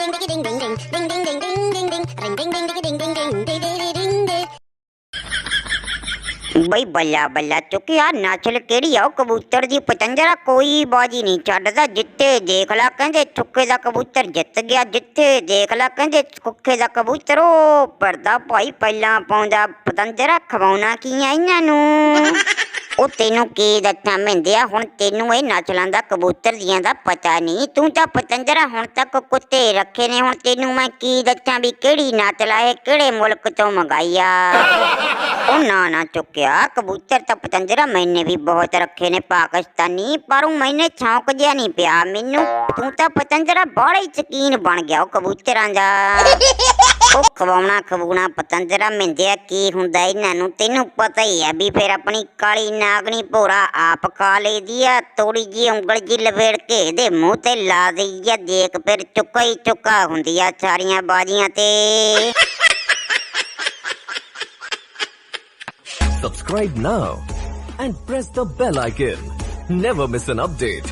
ding ding ding ding ding ding ding ding ding ding ding ring ding ding ding ding ding ding ding ding ding ਬਈ ਬੱਲਾ ਬੱਲਾ ਚੁੱਕਿਆ ਨਸਲ ਕਿਹੜੀ ਆ? ਉਹ ਕਬੂਤਰ ਦੀ ਪਤੰਜਰਾ ਕੋਈ ਬਾਜੀ ਨਹੀਂ ਛੱਡਦਾ। ਜਿੱਤੇ ਦੇਖ ਲਾ ਕਹਿੰਦੇ ਚੁੱਕੇ ਦਾ ਕਬੂਤਰ ਜਿੱਤ ਗਿਆ। ਜਿੱਥੇ ਦੇਖ ਲਾ ਕਹਿੰਦੇ ਕੁੱਕੇ ਦਾ ਕਬੂਤਰ, ਉਹ ਪਰਦਾ ਭਾਈ ਪਹਿਲਾਂ ਪਾਉਂਦਾ। ਪਤੰਜਰਾ ਖਵਾਉਣਾ ਕੀ ਆ ਇਹਨਾਂ ਨੂੰ? ਉਹ ਤੈਨੂੰ ਕੀ ਦੱਸਾਂ ਮਹਿੰਦਿਆ, ਹੁਣ ਤੈਨੂੰ ਇਹ ਨਸਲਾਂ ਦਾ ਕਬੂਤਰ ਦੀਆਂ ਦਾ ਪਤਾ ਨਹੀਂ। ਤੂੰ ਤਾਂ ਪਤੰਜਰਾ ਹੁਣ ਤੱਕ ਕੁੱਤੇ ਰੱਖੇ ਨੇ, ਹੁਣ ਤੈਨੂੰ ਮੈਂ ਕੀ ਦੱਸਾਂ ਵੀ ਕਿਹੜੀ ਨਸਲ ਆ ਕਿਹੜੇ ਮੁਲਕ ਤੋਂ ਮੰਗਾਈ ਉਹ ਨਾ ਨਾ ਚੁੱਕਿਆ, ਕਬੂਤਰ ਤਾਂ ਪਤੰਜਰਾ ਮੈਨੇ ਵੀ ਬਹੁਤ ਰੱਖੇ ਨੇ ਪਾਕਿਸਤਾਨੀ, ਪਰ ਉਹ ਮੈਨੇ ਛੌਂਕ ਜਿਆ ਨਹੀਂ ਪਿਆ। ਮੈਨੂੰ, ਤੂੰ ਤਾਂ ਪਤੰਜਰਾ ਬੜਾ ਹੀ ਸ਼ਕੀਨ ਬਣ ਗਿਆ ਉਹ ਕਬੂਤਰਾਂ ਦਾ। ਉਹ ਖਵਾਉਣਾ ਖਵਾਉਣਾ ਪਤੰਜਰਾ ਮਿੰਦਿਆ ਕੀ ਹੁੰਦਾ ਇਹਨਾਂ ਨੂੰ, ਤੈਨੂੰ ਪਤਾ ਹੀ ਆ ਵੀ ਫਿਰ ਆਪਣੀ ਕਾਲੀ ਨਾਗਣੀ ਭੋਰਾ ਆਪ ਖਾ ਲਈਦੀ ਆ, ਤੋੜੀ ਜੀ ਉਂਗਲ ਜੀ ਲਵੇੜ ਕੇ ਇਹਦੇ ਮੂੰਹ ਤੇ ਲਾ ਦਈ ਆ, ਦੇਖ ਫਿਰ ਚੁੱਕਾ ਹੀ ਚੁੱਕਾ ਹੁੰਦੀ ਆ ਸਾਰੀਆਂ ਬਾਜੀਆਂ ਤੇ Subscribe now and press the bell icon. Never miss an update.